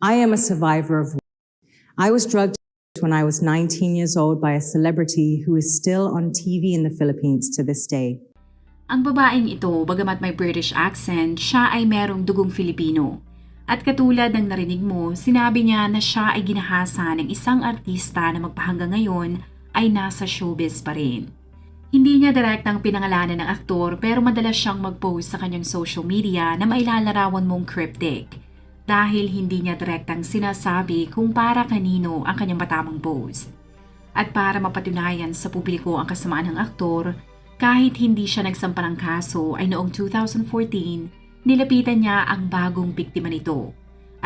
I am a survivor of. I was drugged when I was 19 years old by a celebrity who is still on TV in the Philippines to this day. Ang babaeng ito, bagamat may British accent, siya ay merong dugong Filipino. At katulad ng narinig mo, sinabi niya na siya ay ginahasa ng isang artista na magpahanggang ngayon ay nasa showbiz pa rin. Hindi niya direktang pinangalanan ng aktor pero madalas siyang mag-post sa kanyang social media na mailalarawan mong cryptic dahil hindi niya direktang sinasabi kung para kanino ang kanyang matamang post. At para mapatunayan sa publiko ang kasamaan ng aktor, kahit hindi siya nagsampa ng kaso ay noong 2014, nilapitan niya ang bagong biktima nito.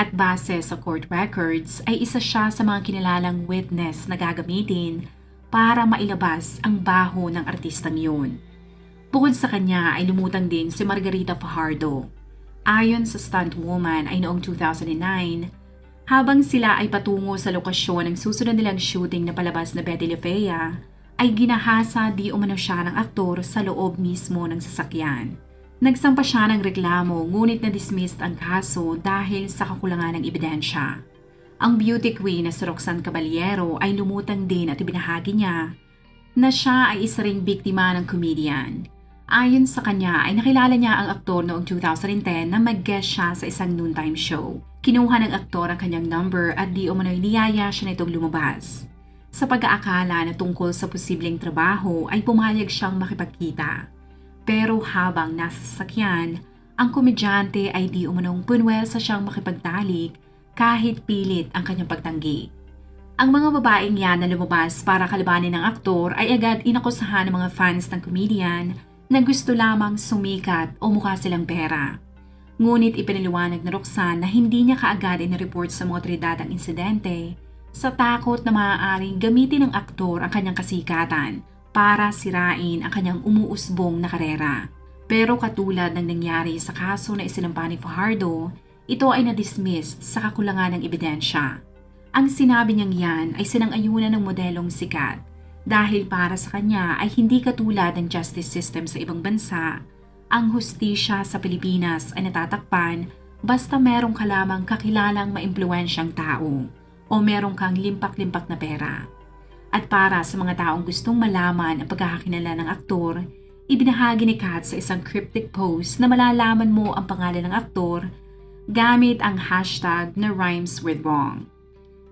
At base sa court records ay isa siya sa mga kinilalang witness na gagamitin para mailabas ang baho ng artistang yun. Bukod sa kanya ay lumutang din si Margarita Fajardo. Ayon sa stunt woman ay noong 2009, habang sila ay patungo sa lokasyon ng susunod nilang shooting na palabas na Betty La Fea, ay ginahasa di umano siya ng aktor sa loob mismo ng sasakyan. Nagsampa siya ng reklamo ngunit na-dismissed ang kaso dahil sa kakulangan ng ebidensya. Ang beauty queen na si Roxanne Caballero ay lumutang din at ibinahagi niya na siya ay isa ring biktima ng comedian. Ayon sa kanya ay nakilala niya ang aktor noong 2010 na mag-guest siya sa isang noontime show. Kinuha ng aktor ang kanyang number at di umano'y niyaya siya nitong lumabas. Sa pag-aakala na tungkol sa posibleng trabaho ay pumayag siyang makipagkita. Pero habang nasa sasakyan, ang komedyante ay di umanong punwersa siyang makipagtalik kahit pilit ang kanyang pagtanggi. Ang mga babaeng yan na lumabas para kalabanin ng aktor ay agad inakusahan ng mga fans ng comedian na gusto lamang sumikat o mukha silang pera. Ngunit ipinaliwanag na Roxanne na hindi niya kaagad inireport sa mga tridadang insidente sa takot na maaaring gamitin ng aktor ang kanyang kasikatan para sirain ang kanyang umuusbong na karera. Pero katulad ng nangyari sa kaso na isinampa ni Fajardo, ito ay na-dismissed sa kakulangan ng ebidensya. Ang sinabi niyang yan ay sinang-ayunan ng modelong sikat dahil para sa kanya ay hindi katulad ng justice system sa ibang bansa, ang hustisya sa Pilipinas ay natatakpan basta merong ka lamang kakilalang maimpluwensyang tao o merong kang limpak-limpak na pera. At para sa mga taong gustong malaman ang pagkakakinala ng aktor, ibinahagi ni Kat sa isang cryptic post na malalaman mo ang pangalan ng aktor gamit ang hashtag na rhymes with wrong.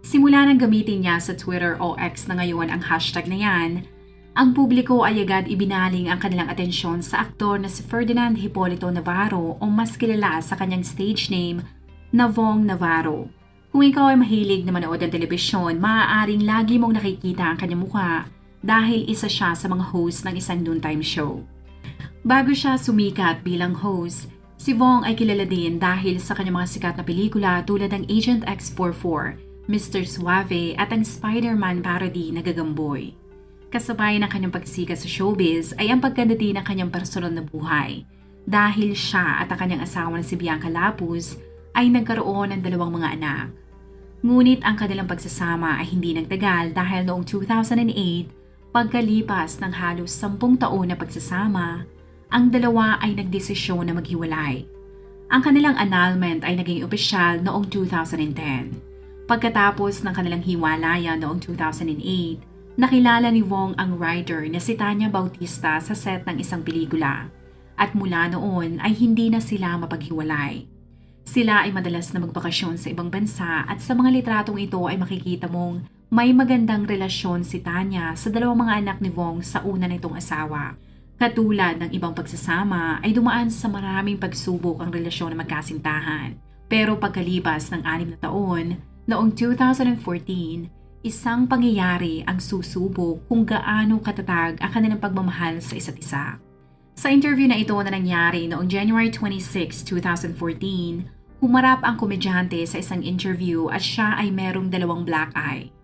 Simula nang gamitin niya sa Twitter o X na ngayon ang hashtag na yan, ang publiko ay agad ibinaling ang kanilang atensyon sa aktor na si Ferdinand Hipolito Navarro o mas kilala sa kanyang stage name na Vong Navarro. Kung ikaw ay mahilig na manood ng telebisyon, maaaring lagi mong nakikita ang kanyang mukha dahil isa siya sa mga host ng isang noontime show. Bago siya sumikat bilang host, si Vong ay kilala din dahil sa kanyang mga sikat na pelikula tulad ng Agent X44 Mr. Suave at ang Spider-Man parody na Gagamboy. Kasabay ng kanyang pagsikat sa showbiz ay ang pagganda din ng kanyang personal na buhay dahil siya at ang kanyang asawa na si Bianca Lapuz ay nagkaroon ng dalawang mga anak. Ngunit ang kanilang pagsasama ay hindi nagtagal dahil noong 2008, pagkalipas ng halos sampung taon na pagsasama, ang dalawa ay nagdesisyon na maghiwalay. Ang kanilang annulment ay naging opisyal noong 2010. Pagkatapos ng kanilang hiwalayan noong 2008, nakilala ni Wong ang writer na si Tanya Bautista sa set ng isang pelikula. At mula noon ay hindi na sila mapaghiwalay. Sila ay madalas na magbakasyon sa ibang bansa at sa mga litratong ito ay makikita mong may magandang relasyon si Tanya sa dalawang mga anak ni Wong sa una nitong asawa. Katulad ng ibang pagsasama ay dumaan sa maraming pagsubok ang relasyon na magkasintahan. Pero pagkalipas ng anim na taon, Noong 2014, isang pangyayari ang susubok kung gaano katatag ang kanilang pagmamahal sa isa't isa. Sa interview na ito na nangyari noong January 26, 2014, humarap ang komedyante sa isang interview at siya ay merong dalawang black eye.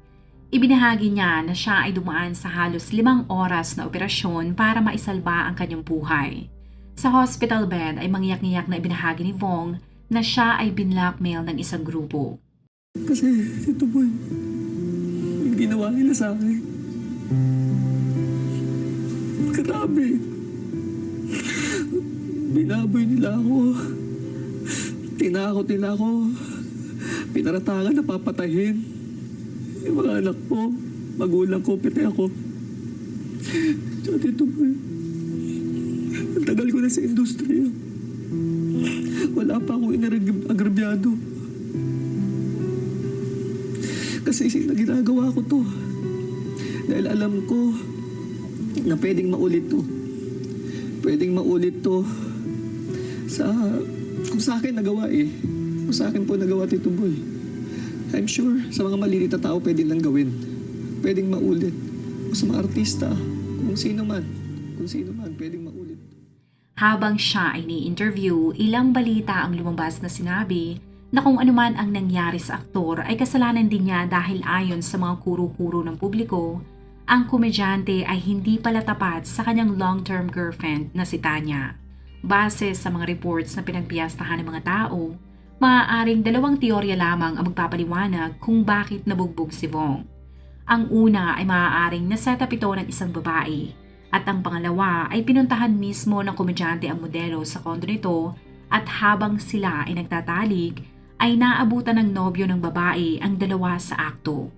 Ibinahagi niya na siya ay dumaan sa halos limang oras na operasyon para maisalba ang kanyang buhay. Sa hospital bed ay mangyak-ngiyak na ibinahagi ni Vong na siya ay binlockmail ng isang grupo. Kasi, Tito Boy, yung ginawa nila sa akin. Grabe. Binaboy nila ako. Tinakot nila ako. Pinaratangan na papatayin. Yung mga anak ko, magulang ko, pati ako. Tsaka Tito Boy, ang tagal ko na sa industriya. Wala pa akong inagrabyado. Kasi sin- ginagawa ko to. Dahil alam ko na pwedeng maulit to. Pwedeng maulit to sa... Kung sa akin nagawa eh. Kung sa akin po nagawa Tito Boy. I'm sure sa mga maliliit na tao pwedeng lang gawin. Pwedeng maulit. O sa mga artista, kung sino man. Kung sino man, pwedeng maulit. Habang siya ay ni-interview, ilang balita ang lumabas na sinabi na kung anuman ang nangyari sa aktor ay kasalanan din niya dahil ayon sa mga kuro-kuro ng publiko, ang komedyante ay hindi pala tapat sa kanyang long-term girlfriend na si Tanya. Base sa mga reports na pinagpiyastahan ng mga tao, maaaring dalawang teorya lamang ang magpapaliwanag kung bakit nabugbog si Vong. Ang una ay maaaring nasetap ito ng isang babae at ang pangalawa ay pinuntahan mismo ng komedyante ang modelo sa kondo nito at habang sila ay nagtatalik ay naabutan ng nobyo ng babae ang dalawa sa akto.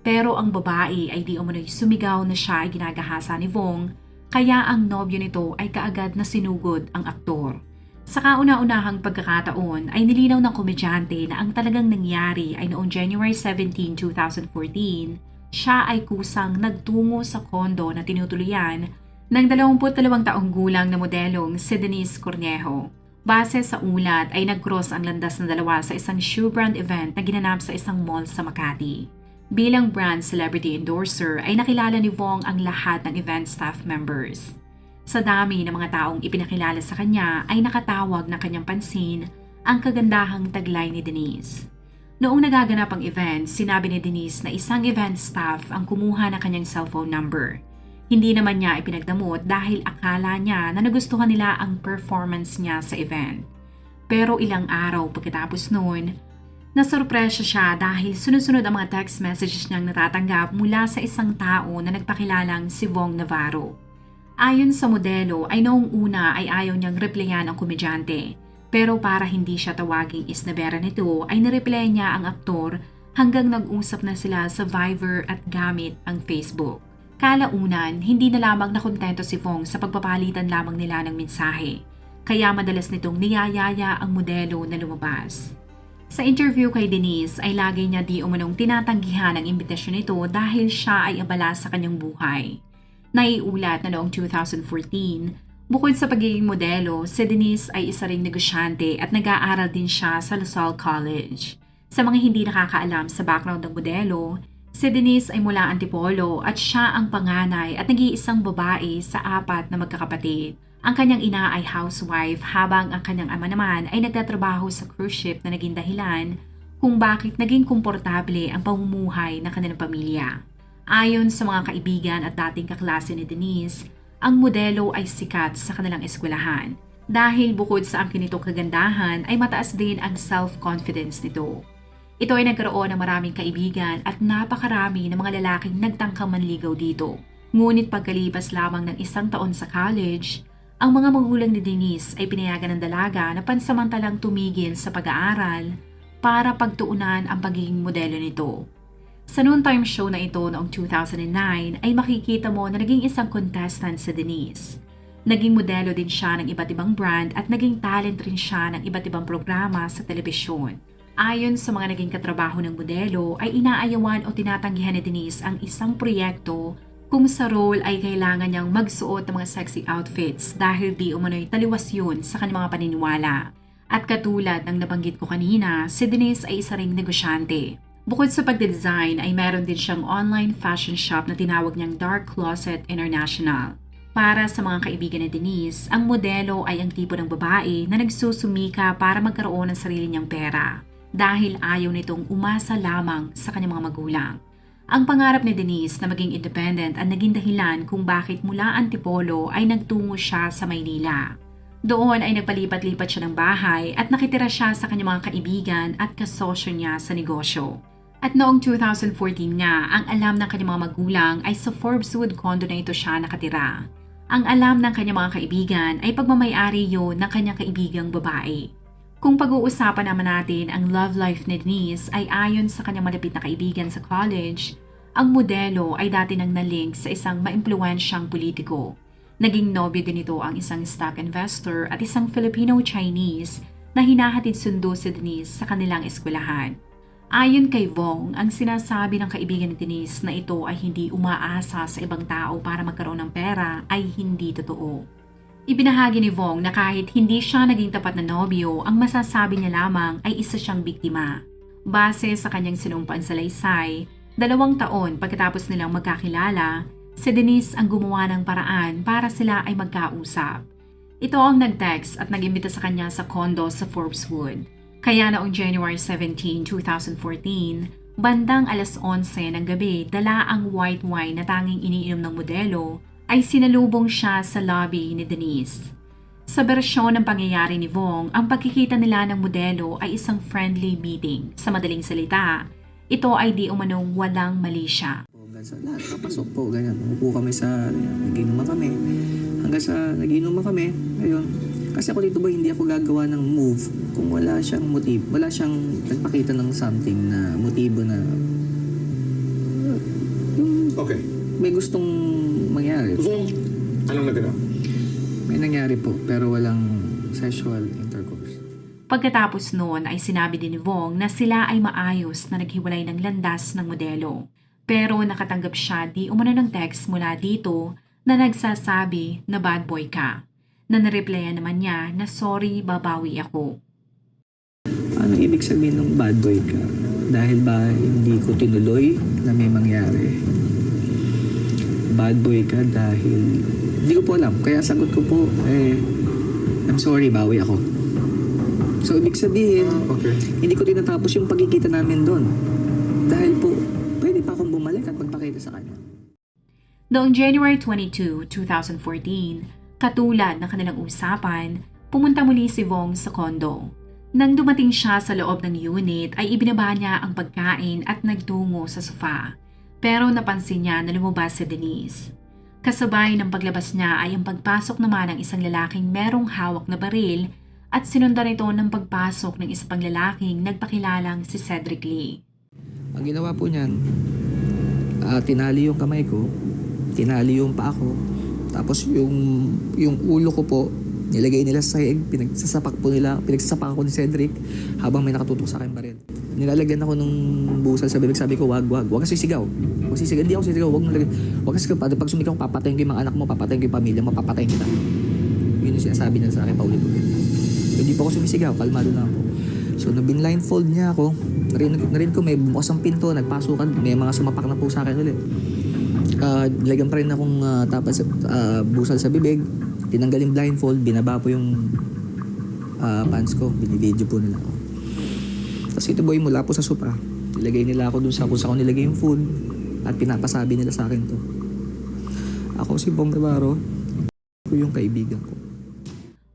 Pero ang babae ay di umano'y sumigaw na siya ay ginagahasa ni Vong kaya ang nobyo nito ay kaagad na sinugod ang aktor. Sa kauna-unahang pagkakataon ay nilinaw ng komedyante na ang talagang nangyari ay noong January 17, 2014, siya ay kusang nagtungo sa kondo na tinutuluyan ng 22 taong gulang na modelong si Denise Cornejo. Base sa ulat ay nag-cross ang landas ng dalawa sa isang shoe brand event na ginanap sa isang mall sa Makati. Bilang brand celebrity endorser ay nakilala ni Vong ang lahat ng event staff members. Sa dami ng mga taong ipinakilala sa kanya ay nakatawag na kanyang pansin ang kagandahang taglay ni Denise. Noong nagaganap ang event, sinabi ni Denise na isang event staff ang kumuha ng kanyang cellphone number. Hindi naman niya ipinagdamot dahil akala niya na nagustuhan nila ang performance niya sa event. Pero ilang araw pagkatapos noon, nasurpresya siya dahil sunod-sunod ang mga text messages niyang natatanggap mula sa isang tao na nagpakilalang si Vong Navarro. Ayon sa modelo ay noong una ay ayaw niyang replyan ang komedyante. Pero para hindi siya tawaging isnabera nito ay nireply niya ang aktor hanggang nag-usap na sila sa Viber at gamit ang Facebook. Kalaunan, hindi na lamang nakontento si Fong sa pagpapalitan lamang nila ng mensahe. Kaya madalas nitong niyayaya ang modelo na lumabas. Sa interview kay Denise ay lagi niya di umanong tinatanggihan ang imbitasyon nito dahil siya ay abala sa kanyang buhay. Naiulat na noong 2014, bukod sa pagiging modelo, si Denise ay isa ring negosyante at nag-aaral din siya sa LaSalle College. Sa mga hindi nakakaalam sa background ng modelo, si Denise ay mula Antipolo at siya ang panganay at nag-iisang babae sa apat na magkakapatid. Ang kanyang ina ay housewife habang ang kanyang ama naman ay nagtatrabaho sa cruise ship na naging dahilan kung bakit naging komportable ang pamumuhay ng kanilang pamilya. Ayon sa mga kaibigan at dating kaklase ni Denise, ang modelo ay sikat sa kanilang eskwelahan dahil bukod sa ang kinitong kagandahan ay mataas din ang self-confidence nito. Ito ay nagkaroon ng maraming kaibigan at napakarami ng mga lalaking nagtangkang manligaw dito. Ngunit pagkalipas lamang ng isang taon sa college, ang mga magulang ni Denise ay pinayagan ng dalaga na pansamantalang tumigil sa pag-aaral para pagtuunan ang pagiging modelo nito. Sa noontime show na ito noong 2009 ay makikita mo na naging isang contestant si Denise. Naging modelo din siya ng iba't ibang brand at naging talent rin siya ng iba't ibang programa sa telebisyon. Ayon sa mga naging katrabaho ng modelo ay inaayawan o tinatanggihan ni Denise ang isang proyekto kung sa role ay kailangan niyang magsuot ng mga sexy outfits dahil di umano'y taliwas yun sa kanyang mga paniniwala. At katulad ng nabanggit ko kanina, si Denise ay isa ring negosyante. Bukod sa pagde-design ay meron din siyang online fashion shop na tinawag niyang Dark Closet International. Para sa mga kaibigan ni Denise, ang modelo ay ang tipo ng babae na nagsusumika para magkaroon ng sarili niyang pera dahil ayaw nitong umasa lamang sa kanyang mga magulang. Ang pangarap ni Denise na maging independent ang naging dahilan kung bakit mula Antipolo ay nagtungo siya sa Maynila. Doon ay nagpalipat-lipat siya ng bahay at nakitira siya sa kanyang mga kaibigan at kasosyo niya sa negosyo. At noong 2014 nga, ang alam ng kanyang mga magulang ay sa Forbeswood condo na ito siya nakatira. Ang alam ng kanyang mga kaibigan ay pagmamayari yun ng kanyang kaibigang babae. Kung pag-uusapan naman natin ang love life ni Denise ay ayon sa kanyang malapit na kaibigan sa college, ang modelo ay dati nang nalink sa isang maimpluwensyang politiko. Naging nobyo din ito ang isang stock investor at isang Filipino-Chinese na hinahatid sundo si Denise sa kanilang eskwelahan. Ayon kay Vong, ang sinasabi ng kaibigan ni Denise na ito ay hindi umaasa sa ibang tao para magkaroon ng pera ay hindi totoo. Ibinahagi ni Vong na kahit hindi siya naging tapat na nobyo, ang masasabi niya lamang ay isa siyang biktima. Base sa kanyang sinumpaan sa laysay, dalawang taon pagkatapos nilang magkakilala, si Denise ang gumawa ng paraan para sila ay magkausap. Ito ang nag-text at nag-imbita sa kanya sa condo sa Forbeswood. Kaya noong January 17, 2014, bandang alas 11 ng gabi, dala ang white wine na tanging iniinom ng modelo, ay sinalubong siya sa lobby ni Denise. Sa bersyon ng pangyayari ni Vong, ang pagkikita nila ng modelo ay isang friendly meeting. Sa madaling salita, ito ay di umanong walang mali siya. Hanggang sa lahat, kapasok po, ganyan. Umupo kami sa, nagiinuman kami. Hanggang sa nagiinuman kami, ayun. Kasi ako dito ba hindi ako gagawa ng move kung wala siyang motibo, wala siyang nagpakita ng something na motibo na yung Okay. may gustong mangyari. Vong, anong naganap? May nangyari po, pero walang sexual intercourse. Pagkatapos noon ay sinabi din ni Vong na sila ay maayos na naghiwalay ng landas ng modelo. Pero nakatanggap siya di umano ng text mula dito na nagsasabi na bad boy ka. Na nareplyan naman niya na sorry babawi ako. Ano ibig sabihin ng bad boy ka? Dahil ba hindi ko tinuloy na may mangyari? Bad boy ka dahil... Hindi ko po alam. Kaya sagot ko po, eh, I'm sorry, bawi ako. So, ibig sabihin, Okay. hindi ko tinatapos yung pagkikita namin doon. Dahil po, pwede pa akong bumalik at magpakita sa kanya. Noong January 22, 2014, katulad ng kanilang usapan, pumunta muli si Vong sa kondo. Nang dumating siya sa loob ng unit ay ibinaba niya ang pagkain at nagtungo sa sofa. Pero napansin niya na lumabas si Denise. Kasabay ng paglabas niya ay ang pagpasok naman ng isang lalaking merong hawak na baril at sinundan ito ng pagpasok ng isa pang lalaking nagpakilalang si Cedric Lee. Ang ginawa po niyan, ah, tinali yung kamay ko, tinali yung paa ko, tapos yung, yung ulo ko po, nilagay nila sa sahig, pinagsasapak po nila, pinagsasapak ako ni Cedric habang may nakatutok sa akin pa rin. Nilalagyan ako nung busal sa bibig, sabi ko, wag, wag, wag kasi sigaw. Wag sisigaw, hindi ako sisigaw, wag mo lagyan. Wag kasi pag, pag sumigaw, papatayin ko yung mga anak mo, papatayin ko yung pamilya mo, papatayin kita. Yun yung sinasabi niya sa akin paulit-ulit. Hindi pa ako sumisigaw, kalmado na ako. So, nung binlindfold niya ako, narinig, narinig ko may bukas ang pinto, nagpasukan, may mga sumapak na po sa akin ulit. Uh, nilagyan pa rin akong uh, tapas, ah, busal sa bibig, tinanggal yung blindfold, binaba po yung ah, pants ko, binibidyo po nila ako. Tapos ito boy mula po sa sopa, nilagay nila ako dun sa kung saan nilagay yung food, at pinapasabi nila sa akin to. Ako si Bong Navarro, ko yung kaibigan ko.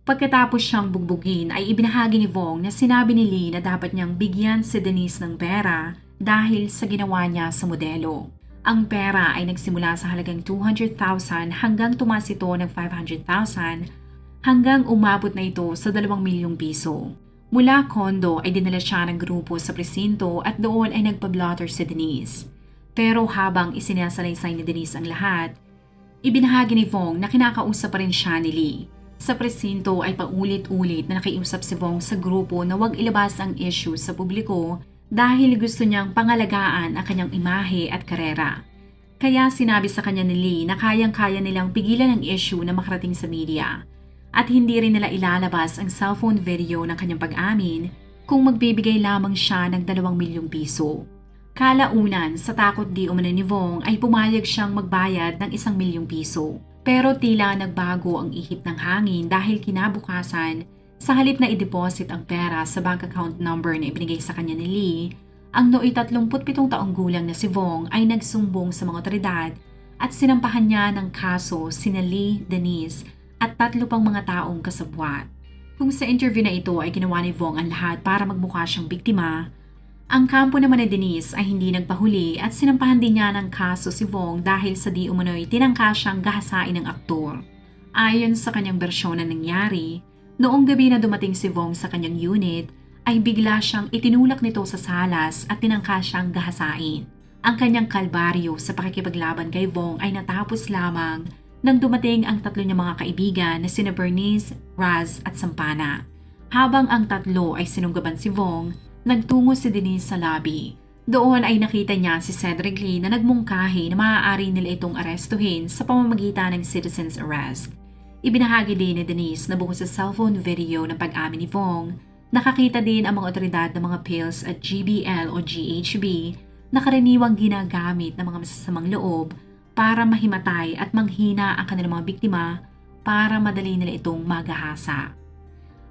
Pagkatapos siyang bugbugin ay ibinahagi ni Vong na sinabi ni Lee na dapat niyang bigyan si Denise ng pera dahil sa ginawa niya sa modelo. Ang pera ay nagsimula sa halagang 200,000 hanggang tumaas ito ng 500,000 hanggang umabot na ito sa 2 milyong piso. Mula kondo ay dinala siya ng grupo sa presinto at doon ay nagpa-blotter si Denise. Pero habang isinasalaysay ni Denise ang lahat, ibinahagi ni Vong na kinakausap pa rin siya ni Lee. Sa presinto ay paulit-ulit na nakiusap si Vong sa grupo na huwag ilabas ang issue sa publiko dahil gusto niyang pangalagaan ang kanyang imahe at karera. Kaya sinabi sa kanya ni Lee na kayang-kaya nilang pigilan ang issue na makarating sa media at hindi rin nila ilalabas ang cellphone video ng kanyang pag-amin kung magbibigay lamang siya ng 2 milyong piso. Kalaunan sa takot di umano ni Vong ay pumayag siyang magbayad ng isang milyong piso. Pero tila nagbago ang ihip ng hangin dahil kinabukasan, sa halip na i-deposit ang pera sa bank account number na ibinigay sa kanya ni Lee, ang nooy 37 taong gulang na si Vong ay nagsumbong sa mga otoridad at sinampahan niya ng kaso sina Lee, Denise at tatlo pang mga taong kasabwat. Kung sa interview na ito ay ginawa ni Vong ang lahat para magmukha siyang biktima, ang kampo naman ni Denise ay hindi nagpahuli at sinampahan din niya ng kaso si Vong dahil sa di umano'y tinangka siyang gahasain ng aktor. Ayon sa kanyang bersyon na nangyari, noong gabi na dumating si Vong sa kanyang unit, ay bigla siyang itinulak nito sa salas at tinangka siyang gahasain. Ang kanyang kalbaryo sa pakikipaglaban kay Vong ay natapos lamang nang dumating ang tatlo niyang mga kaibigan na sina Bernice, Raz at Sampana. Habang ang tatlo ay sinunggaban si Vong, nagtungo si Denise sa lobby. Doon ay nakita niya si Cedric Lee na nagmungkahi na maaari nila itong arestuhin sa pamamagitan ng citizen's arrest. Ibinahagi din ni Denise na bukod sa cellphone video ng pag-amin ni Vong, nakakita din ang mga otoridad ng mga pills at GBL o GHB na karaniwang ginagamit ng mga masasamang loob para mahimatay at manghina ang kanilang mga biktima para madali nila itong magahasa.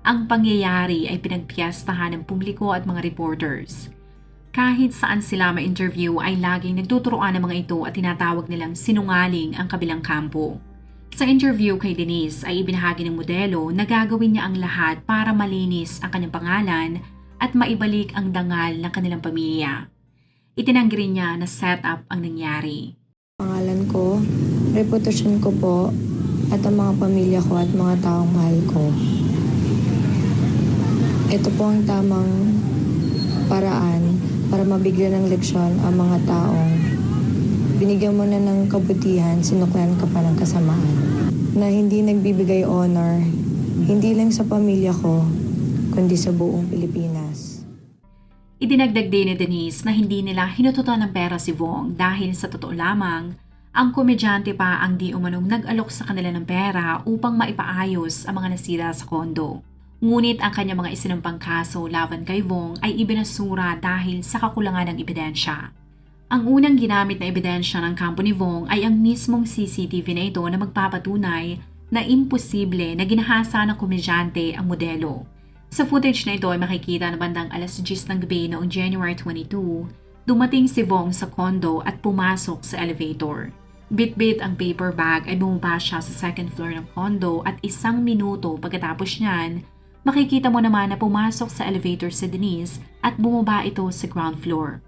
Ang pangyayari ay pinagpiyastahan ng publiko at mga reporters. Kahit saan sila ma-interview ay laging nagtuturoan ng mga ito at tinatawag nilang sinungaling ang kabilang kampo. Sa interview kay Denise ay ibinahagi ng modelo na gagawin niya ang lahat para malinis ang kanyang pangalan at maibalik ang dangal ng kanilang pamilya. Itinanggi niya na setup ang nangyari. Pangalan ko, reputasyon ko po, at ang mga pamilya ko at mga taong mahal ko. Ito po ang tamang paraan para mabigyan ng leksyon ang mga taong binigyan mo na ng kabutihan, sinuklan ka pa ng kasamaan. Na hindi nagbibigay honor, hindi lang sa pamilya ko, kundi sa buong Pilipinas. Idinagdag din ni Denise na hindi nila hinututan ng pera si Vong dahil sa totoo lamang, ang komedyante pa ang di umanong nag-alok sa kanila ng pera upang maipaayos ang mga nasira sa kondo. Ngunit ang kanyang mga isinampang kaso laban kay Vong ay ibinasura dahil sa kakulangan ng ebidensya. Ang unang ginamit na ebidensya ng kampo ni Vong ay ang mismong CCTV na ito na magpapatunay na imposible na ginahasa ng komedyante ang modelo. Sa footage na ito ay makikita na bandang alas 10 ng gabi noong January 22, dumating si Vong sa kondo at pumasok sa elevator. Bit-bit ang paper bag ay bumaba siya sa second floor ng kondo at isang minuto pagkatapos niyan, makikita mo naman na pumasok sa elevator si Denise at bumaba ito sa ground floor.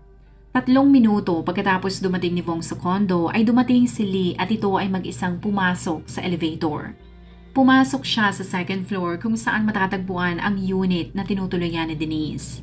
Tatlong minuto pagkatapos dumating ni Vong sa kondo ay dumating si Lee at ito ay mag-isang pumasok sa elevator. Pumasok siya sa second floor kung saan matatagpuan ang unit na tinutuluyan ni Denise.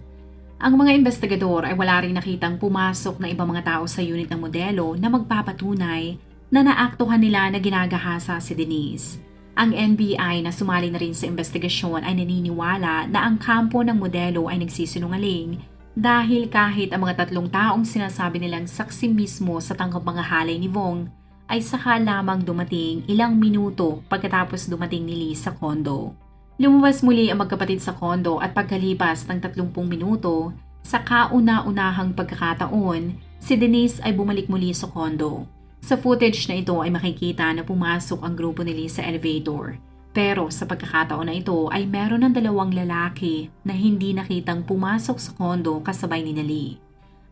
Ang mga investigador ay wala rin nakitang pumasok na ibang mga tao sa unit ng modelo na magpapatunay na naaktuhan nila na ginagahasa si Denise. Ang NBI na sumali na rin sa investigasyon ay naniniwala na ang kampo ng modelo ay nagsisinungaling dahil kahit ang mga tatlong taong sinasabi nilang saksi mismo sa tangkap mga halay ni Vong ay saka lamang dumating ilang minuto pagkatapos dumating ni Lee sa kondo. Lumabas muli ang magkapatid sa kondo at pagkalipas ng 30 minuto, sa kauna-unahang pagkakataon, si Denise ay bumalik muli sa kondo. Sa footage na ito ay makikita na pumasok ang grupo ni Lee sa elevator. Pero sa pagkakataon na ito ay meron ng dalawang lalaki na hindi nakitang pumasok sa kondo kasabay ni Lee.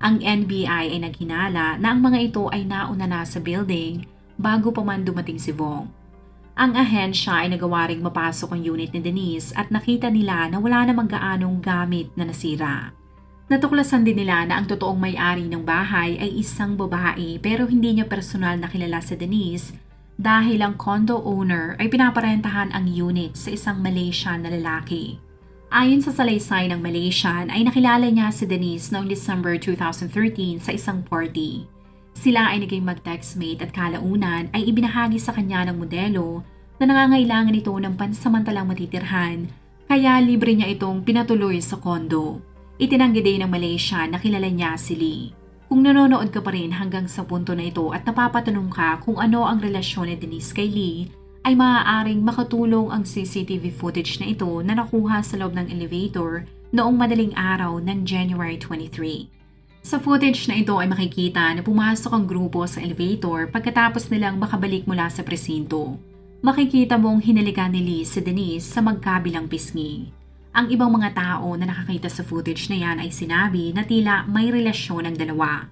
Ang NBI ay naghinala na ang mga ito ay nauna na sa building bago pa man dumating si Vong. Ang ahensya ay nagawa ring mapasok ang unit ni Denise at nakita nila na wala namang gaanong gamit na nasira. Natuklasan din nila na ang totoong may-ari ng bahay ay isang babae pero hindi niya personal na kilala si Denise dahil ang condo owner ay pinaparentahan ang unit sa isang Malaysian na lalaki. Ayon sa salaysay ng Malaysian ay nakilala niya si Denise noong December 2013 sa isang party. Sila ay naging mag-textmate at kalaunan ay ibinahagi sa kanya ng modelo na nangangailangan ito ng pansamantalang matitirhan kaya libre niya itong pinatuloy sa kondo. Itinanggi din ng Malaysia na kilala niya si Lee. Kung nanonood ka pa rin hanggang sa punto na ito at napapatanong ka kung ano ang relasyon ni Denise kay Lee, ay maaaring makatulong ang CCTV footage na ito na nakuha sa loob ng elevator noong madaling araw ng January 23. Sa footage na ito ay makikita na pumasok ang grupo sa elevator pagkatapos nilang makabalik mula sa presinto. Makikita mong hinalikan ni Liz si Denise sa magkabilang pisngi. Ang ibang mga tao na nakakita sa footage na yan ay sinabi na tila may relasyon ang dalawa.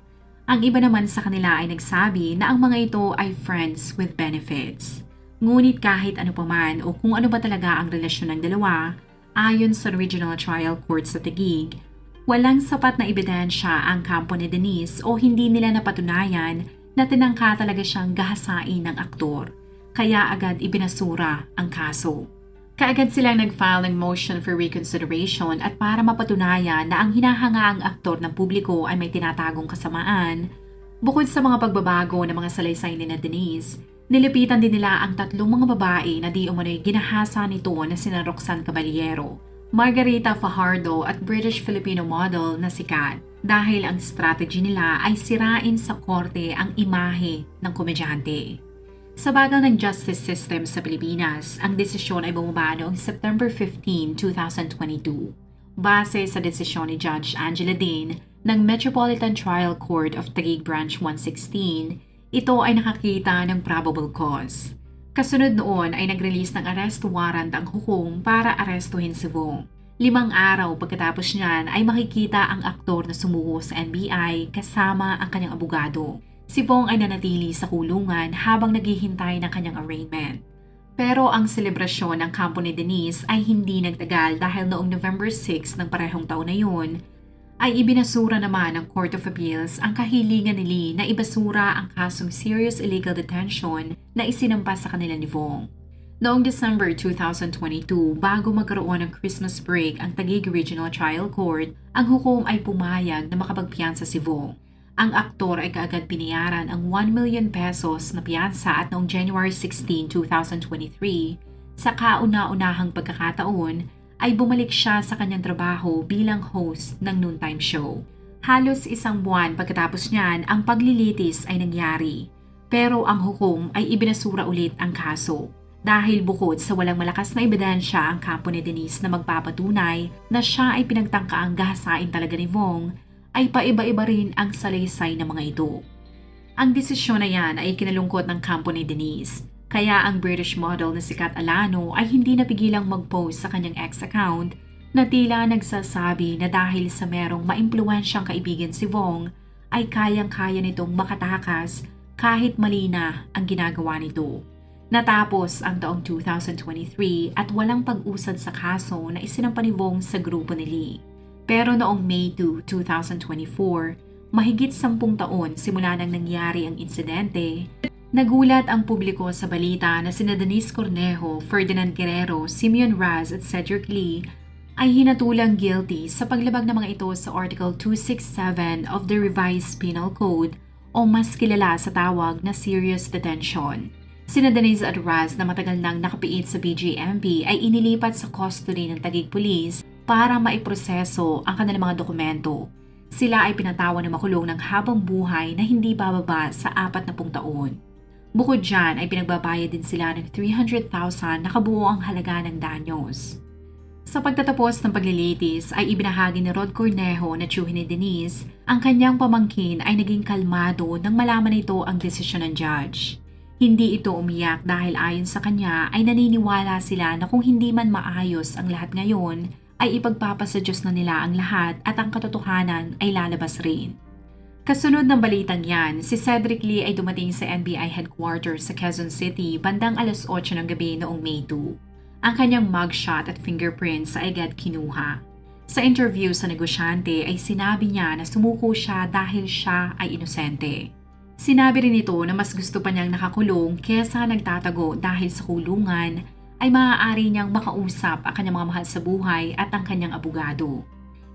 Ang iba naman sa kanila ay nagsabi na ang mga ito ay friends with benefits. Ngunit kahit ano paman o kung ano ba talaga ang relasyon ng dalawa, ayon sa Regional Trial Court sa Taguig, walang sapat na ebidensya ang kampo ni Denise o hindi nila napatunayan na tinangka talaga siyang gahasain ng aktor, kaya agad ibinasura ang kaso. Kaagad silang nag-file ng motion for reconsideration at para mapatunayan na ang hinahangaang aktor ng publiko ay may tinatagong kasamaan, bukod sa mga pagbabago ng mga salaysay ni na Denise, nilipitan din nila ang tatlong mga babae na di umano'y ginahasa nito na sina Roxanne Caballero, Margarita Fajardo at British-Filipino model na si Kat dahil ang strategy nila ay sirain sa korte ang imahe ng komedyante. Sa bagal ng justice system sa Pilipinas, ang desisyon ay bumaba noong September 15, 2022. Base sa desisyon ni Judge Angela Dean ng Metropolitan Trial Court of Taguig Branch 116, ito ay nakakita ng probable cause. Kasunod noon ay nag-release ng arrest warrant ang hukom para arestuhin si Vong. Limang araw pagkatapos niyan ay makikita ang aktor na sumuko sa NBI kasama ang kanyang abogado. Si Vong ay nanatili sa kulungan habang naghihintay ng kanyang arraignment. Pero ang selebrasyon ng kampo ni Denise ay hindi nagtagal dahil noong November 6 ng parehong taon na yun, ay ibinasura naman ng Court of Appeals ang kahilingan ni Lee na ibasura ang kasong serious illegal detention na isinampa sa kanila ni Vong. Noong December 2022, bago magkaroon ng Christmas break ang Taguig Regional Trial Court, ang hukom ay pumayag na makapagpiyansa si Vong. Ang aktor ay kaagad binayaran ang 1 million pesos na piyansa at noong January 16, 2023, sa kauna-unahang pagkakataon, ay bumalik siya sa kanyang trabaho bilang host ng noontime show. Halos isang buwan pagkatapos niyan, ang paglilitis ay nangyari. Pero ang hukom ay ibinasura ulit ang kaso. Dahil bukod sa walang malakas na ebidensya ang kampo ni Denise na magpapatunay na siya ay pinagtangkaang gahasain talaga ni Vong, ay paiba-iba rin ang salaysay ng mga ito. Ang desisyon na yan ay kinalungkot ng kampo ni Denise, kaya ang British model na si Kat Alano ay hindi napigilang mag-post sa kanyang ex account na tila nagsasabi na dahil sa merong maimpluwensyang kaibigan si Vong ay kayang-kaya nitong makatakas kahit mali na ang ginagawa nito. Natapos ang taong 2023 at walang pag-usad sa kaso na isinampa ni Vong sa grupo ni Lee. Pero noong May 2, 2024, mahigit sampung taon simula nang nangyari ang insidente, nagulat ang publiko sa balita na sina Denise Cornejo, Ferdinand Guerrero, Simeon Raz at Cedric Lee ay hinatulang guilty sa paglabag ng mga ito sa Article 267 of the Revised Penal Code o mas kilala sa tawag na serious detention. Sina Denise at Raz na matagal nang nakapiit sa BGMP ay inilipat sa custody ng Taguig Police para maiproseso ang kanilang mga dokumento. Sila ay pinatawan na makulong ng habang buhay na hindi bababa sa apat na pung taon. Bukod dyan ay pinagbabayad din sila ng 300,000 na kabuo ang halaga ng danyos. Sa pagtatapos ng paglilitis ay ibinahagi ni Rod Cornejo na tiyuhin ni Denise ang kanyang pamangkin ay naging kalmado nang malaman nito ang desisyon ng judge. Hindi ito umiyak dahil ayon sa kanya ay naniniwala sila na kung hindi man maayos ang lahat ngayon ay ipagpapasa Diyos na nila ang lahat at ang katotohanan ay lalabas rin. Kasunod ng balitang yan, si Cedric Lee ay dumating sa NBI headquarters sa Quezon City bandang alas 8 ng gabi noong May 2. Ang kanyang mugshot at fingerprints ay agad kinuha. Sa interview sa negosyante ay sinabi niya na sumuko siya dahil siya ay inosente. Sinabi rin ito na mas gusto pa niyang nakakulong kesa nagtatago dahil sa kulungan ay maaari niyang makausap ang kanyang mga mahal sa buhay at ang kanyang abogado.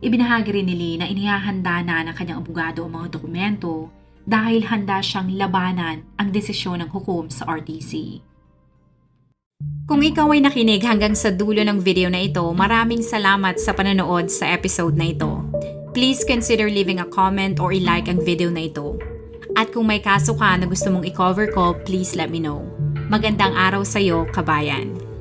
Ibinahagi rin ni Lee na inihahanda na ng kanyang abogado ang mga dokumento dahil handa siyang labanan ang desisyon ng hukom sa RTC. Kung ikaw ay nakinig hanggang sa dulo ng video na ito, maraming salamat sa panonood sa episode na ito. Please consider leaving a comment or i-like ang video na ito. At kung may kaso ka na gusto mong i-cover ko, please let me know. Magandang araw sa'yo, kabayan.